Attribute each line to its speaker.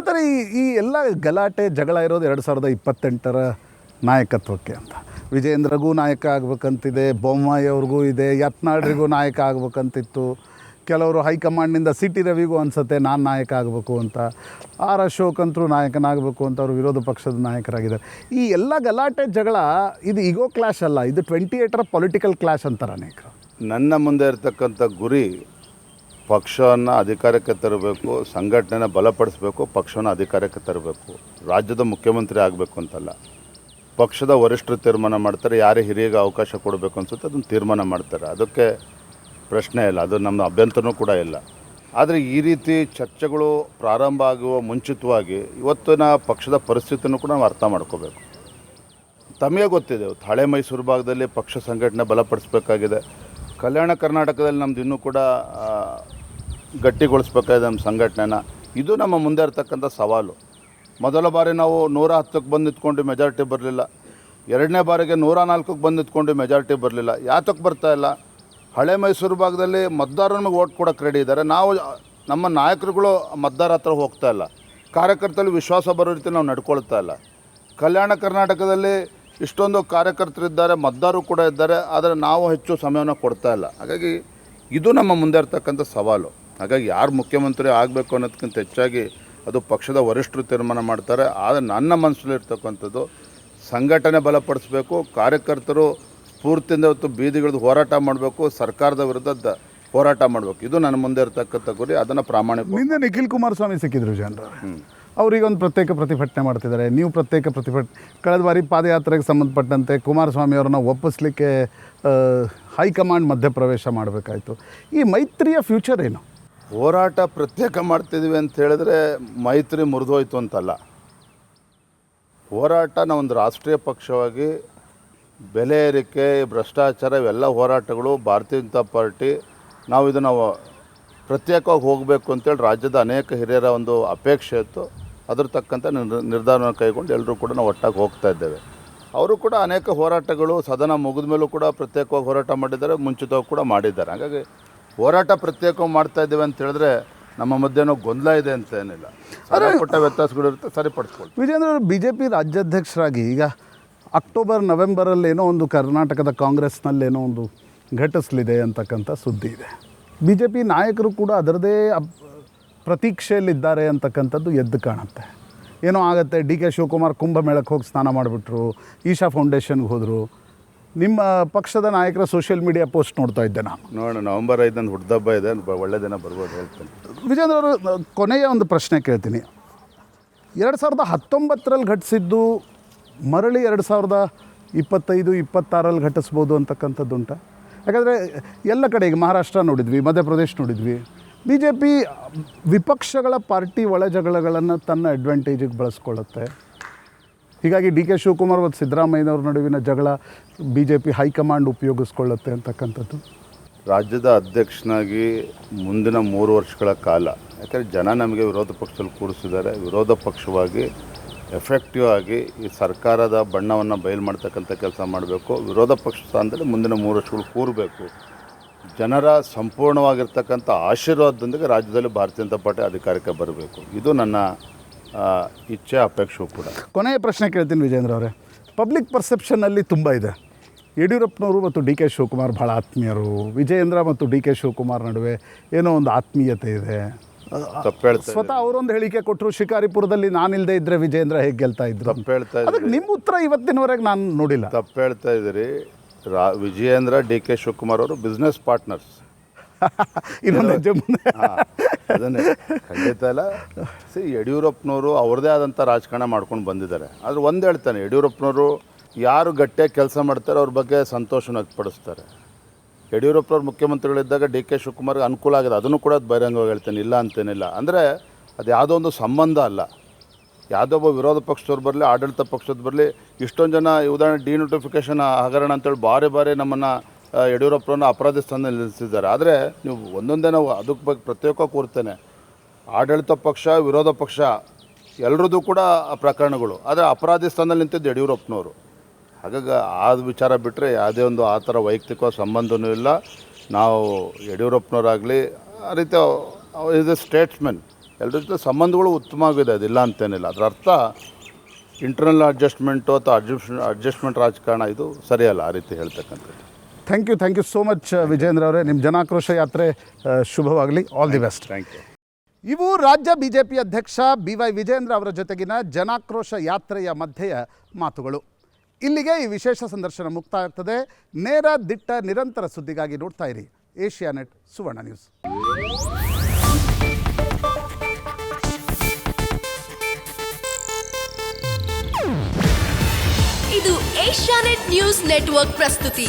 Speaker 1: ಹೇಳ್ತಾರೆ ಈ ಈ ಎಲ್ಲ ಗಲಾಟೆ, ಜಗಳ ಇರೋದು ಎರಡು ಸಾವಿರದ ಇಪ್ಪತ್ತೆಂಟರ ನಾಯಕತ್ವಕ್ಕೆ ಅಂತ. ವಿಜೇಂದ್ರಗೂ ನಾಯಕ ಆಗ್ಬೇಕಂತಿದೆ ಬೊಮ್ಮಾಯಿ ಅವ್ರಿಗೂ ಇದೆ, ಯತ್ನಾಳ್ರಿಗೂ ನಾಯಕ ಆಗ್ಬೇಕಂತಿತ್ತು. ಕೆಲವರು ಹೈಕಮಾಂಡ್ನಿಂದ ಸಿ ಟಿ ರವಿಗೂ ಅನಿಸುತ್ತೆ, ನಾನು ನಾಯಕ ಆಗಬೇಕು ಅಂತ. ಆರ್ ಅಶೋಕ್ ಅಂತರೂ ನಾಯಕನಾಗಬೇಕು ಅಂತ ಅವರು ವಿರೋಧ ಪಕ್ಷದ ನಾಯಕರಾಗಿದ್ದಾರೆ. ಈ ಎಲ್ಲ ಗಲಾಟೆ, ಜಗಳ, ಇದು ಈಗೋ ಕ್ಲಾಶ್ ಅಲ್ಲ, ಇದು ಟ್ವೆಂಟಿ ಏಯ್ಟರ ಪೊಲಿಟಿಕಲ್ ಕ್ಲಾಶ್ ಅಂತಾರೆ ಅನೇಕರು.
Speaker 2: ನನ್ನ ಮುಂದೆ ಇರತಕ್ಕಂಥ ಗುರಿ ಪಕ್ಷವನ್ನು ಅಧಿಕಾರಕ್ಕೆ ತರಬೇಕು, ಸಂಘಟನೆನ ಬಲಪಡಿಸಬೇಕು, ಪಕ್ಷವನ್ನು ಅಧಿಕಾರಕ್ಕೆ ತರಬೇಕು. ರಾಜ್ಯದ ಮುಖ್ಯಮಂತ್ರಿ ಆಗಬೇಕು ಅಂತಲ್ಲ. ಪಕ್ಷದ ವರಿಷ್ಠರು ತೀರ್ಮಾನ ಮಾಡ್ತಾರೆ, ಯಾರೇ ಹಿರಿಯಾಗಿ ಅವಕಾಶ ಕೊಡಬೇಕು ಅನ್ಸುತ್ತೆ, ಅದನ್ನು ತೀರ್ಮಾನ ಮಾಡ್ತಾರೆ. ಅದಕ್ಕೆ ಪ್ರಶ್ನೆ ಇಲ್ಲ, ಅದು ನಮ್ಮ ಅಭ್ಯಂತರನೂ ಕೂಡ ಇಲ್ಲ. ಆದರೆ ಈ ರೀತಿ ಚರ್ಚೆಗಳು ಪ್ರಾರಂಭ ಆಗುವ ಮುಂಚಿತವಾಗಿ ಇವತ್ತಿನ ಪಕ್ಷದ ಪರಿಸ್ಥಿತಿನೂ ಕೂಡ ನಾವು ಅರ್ಥ ಮಾಡ್ಕೋಬೇಕು. ತಮಗೆ ಗೊತ್ತಿದೆ ಹಳೆ ಮೈಸೂರು ಭಾಗದಲ್ಲಿ ಪಕ್ಷ ಸಂಘಟನೆ ಬಲಪಡಿಸಬೇಕಾಗಿದೆ. ಕಲ್ಯಾಣ ಕರ್ನಾಟಕದಲ್ಲಿ ನಮ್ದು ಇನ್ನೂ ಕೂಡ ಗಟ್ಟಿಗೊಳಿಸ್ಬೇಕಾಗಿದೆ ನಮ್ಮ ಸಂಘಟನೆನ, ಇದು ನಮ್ಮ ಮುಂದೆ ಇರ್ತಕ್ಕಂಥ ಸವಾಲು. ಮೊದಲ ಬಾರಿ ನಾವು ನೂರ ಹತ್ತಕ್ಕೆ ಬಂದು ನಿಂತ್ಕೊಂಡು ಮೆಜಾರಿಟಿ ಬರಲಿಲ್ಲ. ಎರಡನೇ ಬಾರಿಗೆ ನೂರ ನಾಲ್ಕಕ್ಕೆ ಬಂದು ನಿಂತ್ಕೊಂಡು ಮೆಜಾರಿಟಿ ಬರಲಿಲ್ಲ. ಯಾತಕ್ಕೆ ಬರ್ತಾ ಇಲ್ಲ? ಹಳೆ ಮೈಸೂರು ಭಾಗದಲ್ಲಿ ಮತದಾರರು ನಮಗೆ ಓಟ್ ಕೊಡೋಕೆ ರೆಡಿ ಇದ್ದಾರೆ. ನಾವು, ನಮ್ಮ ನಾಯಕರುಗಳು ಮತದಾರ ಹತ್ರ ಹೋಗ್ತಾ ಇಲ್ಲ. ಕಾರ್ಯಕರ್ತರಲ್ಲಿ ವಿಶ್ವಾಸ ಬರೋ ರೀತಿ ನಾವು ನಡ್ಕೊಳ್ತಾ ಇಲ್ಲ. ಕಲ್ಯಾಣ ಕರ್ನಾಟಕದಲ್ಲಿ ಇಷ್ಟೊಂದು ಕಾರ್ಯಕರ್ತರಿದ್ದಾರೆ ಮತದಾರರು ಕೂಡ ಇದ್ದಾರೆ, ಆದರೆ ನಾವು ಹೆಚ್ಚು ಸಮಯವನ್ನು ಕೊಡ್ತಾ ಇಲ್ಲ. ಹಾಗಾಗಿ ಇದು ನಮ್ಮ ಮುಂದೆ ಇರ್ತಕ್ಕಂಥ ಸವಾಲು. ಹಾಗಾಗಿ ಯಾರು ಮುಖ್ಯಮಂತ್ರಿ ಆಗಬೇಕು ಅನ್ನೋದಕ್ಕಿಂತ ಹೆಚ್ಚಾಗಿ ಅದು ಪಕ್ಷದ ವರಿಷ್ಠರು ತೀರ್ಮಾನ ಮಾಡ್ತಾರೆ. ಆದರೆ ನನ್ನ ಮನಸ್ಸಲ್ಲಿರ್ತಕ್ಕಂಥದ್ದು ಸಂಘಟನೆ ಬಲಪಡಿಸಬೇಕು ಕಾರ್ಯಕರ್ತರು ಸ್ಫೂರ್ತಿಯಿಂದ ಇವತ್ತು ಬೀದಿಗಿಳಿದು ಹೋರಾಟ ಮಾಡಬೇಕು ಸರ್ಕಾರದ ವಿರುದ್ಧ ದ- ಹೋರಾಟ ಮಾಡಬೇಕು. ಇದು ನನ್ನ ಮುಂದೆ ಇರತಕ್ಕಂಥ ಗುರಿ ಅದನ್ನು ಪ್ರಾಮಾಣಿಕ
Speaker 1: ನಿನ್ನೆ ನಿಖಿಲ್ ಕುಮಾರಸ್ವಾಮಿ ಸಿಕ್ಕಿದ್ರು ಜನರು. ಅವ್ರಿಗೆ ಒಂದು ಪ್ರತ್ಯೇಕ ಪ್ರತಿಭಟನೆ ಮಾಡ್ತಿದ್ದಾರೆ. ನೀವು ಪ್ರತ್ಯೇಕ ಪ್ರತಿಭಟನೆ ಕಳೆದ ಬಾರಿ ಪಾದಯಾತ್ರೆಗೆ ಸಂಬಂಧಪಟ್ಟಂತೆ ಕುಮಾರಸ್ವಾಮಿ ಅವ್ರನ್ನ ಒಪ್ಪಿಸ್ಲಿಕ್ಕೆ ಹೈಕಮಾಂಡ್ ಮಧ್ಯಪ್ರವೇಶ ಮಾಡಬೇಕಾಯ್ತು. ಈ ಮೈತ್ರಿಯ ಫ್ಯೂಚರ್ ಏನು?
Speaker 2: ಹೋರಾಟ ಪ್ರತ್ಯೇಕ ಮಾಡ್ತಿದ್ದೀವಿ ಅಂತ ಹೇಳಿದ್ರೆ ಮೈತ್ರಿ ಮುರಿದೋಯ್ತು ಅಂತಲ್ಲ. ಹೋರಾಟ ನಾವೊಂದು ರಾಷ್ಟ್ರೀಯ ಪಕ್ಷವಾಗಿ ಬೆಲೆ ಏರಿಕೆ, ಭ್ರಷ್ಟಾಚಾರ, ಇವೆಲ್ಲ ಹೋರಾಟಗಳು ಭಾರತೀಯ ಜನತಾ ಪಾರ್ಟಿ ನಾವು ಇದನ್ನು ಪ್ರತ್ಯೇಕವಾಗಿ ಹೋಗಬೇಕು ಅಂತೇಳಿ ರಾಜ್ಯದ ಅನೇಕ ಹಿರಿಯರ ಒಂದು ಅಪೇಕ್ಷೆ ಇತ್ತು. ಅದ್ರ ತಕ್ಕಂಥ ನಿರ್- ನಿರ್ಧಾರವನ್ನು ಕೈಗೊಂಡು ಎಲ್ಲರೂ ಕೂಡ ನಾವು ಒಟ್ಟಾಗಿ ಹೋಗ್ತಾ ಇದ್ದೇವೆ. ಅವರು ಕೂಡ ಅನೇಕ ಹೋರಾಟಗಳು ಸದನ ಮುಗಿದ ಮೇಲೂ ಕೂಡ ಪ್ರತ್ಯೇಕವಾಗಿ ಹೋರಾಟ ಮಾಡಿದ್ದಾರೆ, ಮುಂಚಿತವಾಗಿ ಕೂಡ ಮಾಡಿದ್ದಾರೆ. ಹಾಗಾಗಿ ಹೋರಾಟ ಪ್ರತ್ಯೇಕ ಮಾಡ್ತಾ ಇದ್ದೇವೆ ಅಂತ ಹೇಳಿದ್ರೆ ನಮ್ಮ ಮಧ್ಯೆನೋ ಗೊಂದಲ ಇದೆ ಅಂತ ಏನಿಲ್ಲ. ಪುಟ್ಟ ವ್ಯತ್ಯಾಸಗಳಿರುತ್ತೆ ಸರಿಪಡಿಸ್ಕೊಳ್ಳಿ
Speaker 1: ವಿಜೇಂದ್ರ ಅವರು ಬಿ ಜೆ ಪಿ ರಾಜ್ಯಾಧ್ಯಕ್ಷರಾಗಿ ಈಗ ಅಕ್ಟೋಬರ್ ನವೆಂಬರಲ್ಲೇನೋ ಒಂದು ಕರ್ನಾಟಕದ ಕಾಂಗ್ರೆಸ್ನಲ್ಲೇನೋ ಒಂದು ಘಟಿಸಲಿದೆ ಅಂತಕ್ಕಂಥ ಸುದ್ದಿ ಇದೆ. ಬಿ ಜೆ ಪಿ ನಾಯಕರು ಕೂಡ ಅದರದೇ ಪ್ರತೀಕ್ಷೆಯಲ್ಲಿದ್ದಾರೆ ಅಂತಕ್ಕಂಥದ್ದು ಎದ್ದು ಕಾಣುತ್ತೆ. ಏನೋ ಆಗುತ್ತೆ ಡಿ ಕೆ ಶಿವಕುಮಾರ್ ಕುಂಭಮೇಳಕ್ಕೆ ಹೋಗಿ ಸ್ನಾನ ಮಾಡಿಬಿಟ್ರು ಈಶಾ ಫೌಂಡೇಶನ್ಗೆ ಹೋದರು ನಿಮ್ಮ ಪಕ್ಷದ ನಾಯಕರ ಸೋಷಿಯಲ್ ಮೀಡಿಯಾ ಪೋಸ್ಟ್ ನೋಡ್ತಾ ಇದ್ದೆ ನಾನು.
Speaker 2: ನೋಡೋಣ ನವಂಬರ್ ಐದನ್ನು ಹುಡ್ದಬ್ಬ ಇದೆ ಒಳ್ಳೆ ದಿನ ಬರ್ಬೋದು ಹೇಳ್ತೇನೆ.
Speaker 1: ವಿಜೇಂದ್ರ ಅವರು ಕೊನೆಯ ಒಂದು ಪ್ರಶ್ನೆ ಕೇಳ್ತೀನಿ. ಎರಡು ಸಾವಿರದ ಹತ್ತೊಂಬತ್ತರಲ್ಲಿ ಘಟಿಸಿದ್ದು ಮರಳಿ ಎರಡು ಸಾವಿರದ ಇಪ್ಪತ್ತೈದು ಇಪ್ಪತ್ತಾರಲ್ಲಿ ಘಟಿಸ್ಬೋದು ಅಂತಕ್ಕಂಥದ್ದುಂಟ ಯಾಕಂದರೆ ಎಲ್ಲ ಕಡೆ ಈಗ ಮಹಾರಾಷ್ಟ್ರ ನೋಡಿದ್ವಿ ಮಧ್ಯಪ್ರದೇಶ ನೋಡಿದ್ವಿ. ಬಿ ಜೆ ಪಿ ವಿಪಕ್ಷಗಳ ಪಾರ್ಟಿ ಒಳ ಜಗಳಗಳನ್ನು ತನ್ನ ಅಡ್ವಾಂಟೇಜಿಗೆ ಬಳಸ್ಕೊಳ್ಳುತ್ತೆ. ಹೀಗಾಗಿ ಡಿ ಕೆ ಶಿವಕುಮಾರ್ ಮತ್ತು ಸಿದ್ದರಾಮಯ್ಯನವ್ರ ನಡುವಿನ ಜಗಳ B J P high command ಉಪಯೋಗಿಸ್ಕೊಳ್ಳುತ್ತೆ ಅಂತಕ್ಕಂಥದ್ದು.
Speaker 2: ರಾಜ್ಯದ ಅಧ್ಯಕ್ಷನಾಗಿ ಮುಂದಿನ ಮೂರು ವರ್ಷಗಳ ಕಾಲ, ಯಾಕಂದರೆ ಜನ ನಮಗೆ ವಿರೋಧ ಪಕ್ಷದಲ್ಲಿ ಕೂರಿಸಿದ್ದಾರೆ. ವಿರೋಧ ಪಕ್ಷವಾಗಿ ಎಫೆಕ್ಟಿವ್ ಆಗಿ ಈ ಸರ್ಕಾರದ ಬಣ್ಣವನ್ನು ಬಯಲು ಮಾಡ್ತಕ್ಕಂಥ ಕೆಲಸ ಮಾಡಬೇಕು. ವಿರೋಧ ಪಕ್ಷ ಸ್ಥಾನದಲ್ಲಿ ಮುಂದಿನ ಮೂರು ವರ್ಷಗಳು ಕೂರಬೇಕು. ಜನರ ಸಂಪೂರ್ಣವಾಗಿರ್ತಕ್ಕಂಥ ಆಶೀರ್ವಾದದೊಂದಿಗೆ ರಾಜ್ಯದಲ್ಲಿ ಭಾರತೀಯ ಜನತಾ ಪಾರ್ಟಿ ಅಧಿಕಾರಕ್ಕೆ ಬರಬೇಕು. ಇದು ನನ್ನ ಇಚ್ಛೆ ಅಪೇಕ್ಷೆ ಕೂಡ.
Speaker 1: ಕೊನೆಯ ಪ್ರಶ್ನೆ ಕೇಳ್ತೀನಿ ವಿಜೇಂದ್ರ ಅವರೇ. ಪಬ್ಲಿಕ್ ಪರ್ಸೆಪ್ಷನ್ನಲ್ಲಿ ತುಂಬ ಇದೆ. ಯಡಿಯೂರಪ್ಪನವರು ಮತ್ತು ಡಿ ಕೆ ಶಿವಕುಮಾರ್ ಭಾಳ ಆತ್ಮೀಯರು. ವಿಜಯೇಂದ್ರ ಮತ್ತು ಡಿ ಕೆ ಶಿವಕುಮಾರ್ ನಡುವೆ ಏನೋ ಒಂದು ಆತ್ಮೀಯತೆ ಇದೆ. ಸ್ವತಃ ಅವರೊಂದು ಹೇಳಿಕೆ ಕೊಟ್ಟರು ಶಿಕಾರಿಪುರದಲ್ಲಿ ನಾನಿಲ್ಲದೆ ಇದ್ದರೆ ವಿಜಯೇಂದ್ರ ಹೇಗೆ ಗೆಲ್ತಾ ಇದ್ರು?
Speaker 2: ತಪ್ಪು ಹೇಳ್ತಾ
Speaker 1: ಅದಕ್ಕೆ ನಿಮ್ಮ ಉತ್ತರ ಇವತ್ತಿನವರೆಗೆ ನಾನು ನೋಡಿಲ್ಲ.
Speaker 2: ತಪ್ಪು ಹೇಳ್ತಾ ಇದ್ದೀರಿ. ರಾ ವಿಜಯೇಂದ್ರ ಡಿ ಕೆ ಶಿವಕುಮಾರ್ ಅವರು ಬಿಸ್ನೆಸ್ ಪಾರ್ಟ್ನರ್ಸ್
Speaker 1: ಇನ್ನೊಂದು ಹೆಜ್ಜೆ ಮುಂದೆ.
Speaker 2: ಅದನ್ನೇ. ಖಂಡಿತ ಅಲ್ಲ. ಸರಿ ಯಡಿಯೂರಪ್ಪನವರು ಅವ್ರದ್ದೇ ಆದಂಥ ರಾಜಕಾರಣ ಮಾಡ್ಕೊಂಡು ಬಂದಿದ್ದಾರೆ. ಆದರೆ ಒಂದು ಹೇಳ್ತಾನೆ, ಯಡಿಯೂರಪ್ಪನವರು ಯಾರು ಗಟ್ಟಿಯಾಗಿ ಕೆಲಸ ಮಾಡ್ತಾರೆ ಅವ್ರ ಬಗ್ಗೆ ಸಂತೋಷನ ವ್ಯಕ್ತಪಡಿಸ್ತಾರೆ. ಯಡಿಯೂರಪ್ಪನವ್ರು ಮುಖ್ಯಮಂತ್ರಿಗಳಿದ್ದಾಗ ಡಿ ಕೆ ಶಿವಕುಮಾರ್ಗೆ ಅನುಕೂಲ ಆಗಿದೆ. ಅದನ್ನು ಕೂಡ ಬಹಿರಂಗವಾಗಿ ಹೇಳ್ತೇನೆ, ಇಲ್ಲ ಅಂತೇನಿಲ್ಲ. ಅಂದರೆ ಅದು ಯಾವುದೋ ಒಂದು ಸಂಬಂಧ ಅಲ್ಲ. ಯಾವುದೋ ಒಬ್ಬ ವಿರೋಧ ಪಕ್ಷದವ್ರು ಬರಲಿ, ಆಡಳಿತ ಪಕ್ಷದ ಬರಲಿ, ಇಷ್ಟೊಂದು ಜನ ಉದಾಹರಣೆ ಡಿನೋಟಿಫಿಕೇಷನ್ ಹಗರಣ ಅಂತೇಳಿ ಬಾರಿ ಬಾರಿ ನಮ್ಮನ್ನು ಯಡಿಯೂರಪ್ಪರನ್ನ ಅಪರಾಧ ಸ್ಥಾನದಲ್ಲಿ ನಿಲ್ಲಿಸಿದ್ದಾರೆ. ಆದರೆ ನೀವು ಒಂದೊಂದೇ ನಾವು ಅದಕ್ಕೆ ಬಗ್ಗೆ ಪ್ರತ್ಯೇಕ ಕೂರ್ತೇನೆ. ಆಡಳಿತ ಪಕ್ಷ, ವಿರೋಧ ಪಕ್ಷ ಎಲ್ಲರದ್ದು ಕೂಡ ಪ್ರಕರಣಗಳು. ಆದರೆ ಅಪರಾಧಿ ಸ್ಥಾನದಲ್ಲಿ ನಿಂತಿದ್ದು ಯಡಿಯೂರಪ್ಪನವರು. ಹಾಗಾಗಿ ಆ ವಿಚಾರ ಬಿಟ್ಟರೆ ಯಾವುದೇ ಒಂದು ಆ ಥರ ವೈಯಕ್ತಿಕ ಸಂಬಂಧವೂ ಇಲ್ಲ. ನಾವು ಯಡಿಯೂರಪ್ಪನವರಾಗಲಿ, ಆ ರೀತಿ ಇಸ್ ಎ ಸ್ಟೇಟ್ಸ್ಮೆನ್ ಎಲ್ಲರ ಜೊತೆ ಸಂಬಂಧಗಳು ಉತ್ತಮವಾಗಿದೆ, ಅದಿಲ್ಲ ಅಂತೇನಿಲ್ಲ. ಅದರ ಅರ್ಥ ಇಂಟರ್ನಲ್ ಅಡ್ಜಸ್ಟ್ಮೆಂಟು ಅಥವಾ ಅಡ್ಜಸ್ಟ್ ಅಡ್ಜಸ್ಟ್ಮೆಂಟ್ ರಾಜಕಾರಣ ಇದು ಸರಿಯಲ್ಲ ಆ ರೀತಿ ಹೇಳ್ತಕ್ಕಂಥದ್ದು.
Speaker 1: Thank you thank you so much Vijendra ಅವರೇ. ನಿಮ್ಮ ಜನಾಕ್ರೋಶ ಯಾತ್ರೆ ಶುಭವಾಗಲಿ. All the best
Speaker 2: thank you
Speaker 1: ಇವು ರಾಜ್ಯ ಬಿಜೆಪಿ ಅಧ್ಯಕ್ಷ ಬಿ ವೈ ವಿಜೇಂದ್ರ ಅವರ ಜೊತೆಗಿನ ಜನಾಕ್ರೋಶ ಯಾತ್ರೆಯ ಮಧ್ಯೆಯ ಮಾತುಗಳು. ಇಲ್ಲಿಗೆ ಈ ವಿಶೇಷ ಸಂದರ್ಶನ ಮುಕ್ತಾಯ ಆಗ್ತದೆ ನೇರ ದಿಟ್ಟ ನಿರಂತರ ಸುದ್ದಿಗಾಗಿ ನೋಡ್ತಾ ಇರಿ. Asia net Suvarna news.
Speaker 3: ಇದು ಏಷ್ಯಾನೆಟ್ ನ್ಯೂಸ್ ನೆಟ್ವರ್ಕ್ ಪ್ರಸ್ತುತಿ.